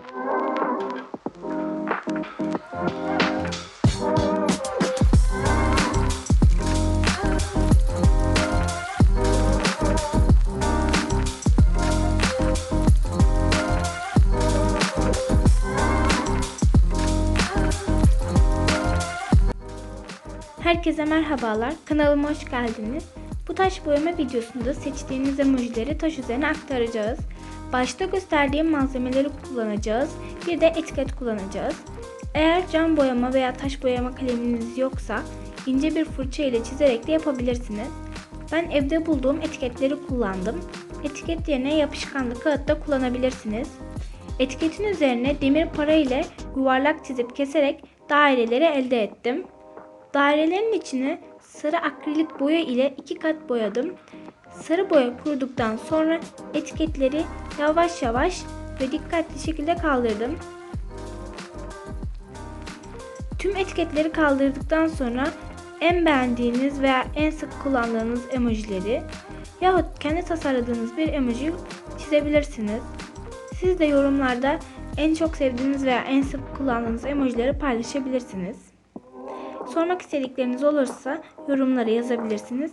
Herkese merhabalar, kanalıma hoş geldiniz. Bu taş boyama videosunda seçtiğiniz emojileri taş üzerine aktaracağız. Başta gösterdiğim malzemeleri kullanacağız, bir de etiket kullanacağız. Eğer cam boyama veya taş boyama kaleminiz yoksa ince bir fırça ile çizerek de yapabilirsiniz. Ben evde bulduğum etiketleri kullandım. Etiket yerine yapışkanlı kağıt da kullanabilirsiniz. Etiketin üzerine demir para ile yuvarlak çizip keserek daireleri elde ettim. Dairelerin içine sarı akrilik boya ile iki kat boyadım. Sarı boya kuruduktan sonra etiketleri yavaş yavaş ve dikkatli şekilde kaldırdım. Tüm etiketleri kaldırdıktan sonra en beğendiğiniz veya en sık kullandığınız emojileri yahut kendi tasarladığınız bir emoji çizebilirsiniz. Siz de yorumlarda en çok sevdiğiniz veya en sık kullandığınız emojileri paylaşabilirsiniz. Sormak istedikleriniz olursa yorumlara yazabilirsiniz.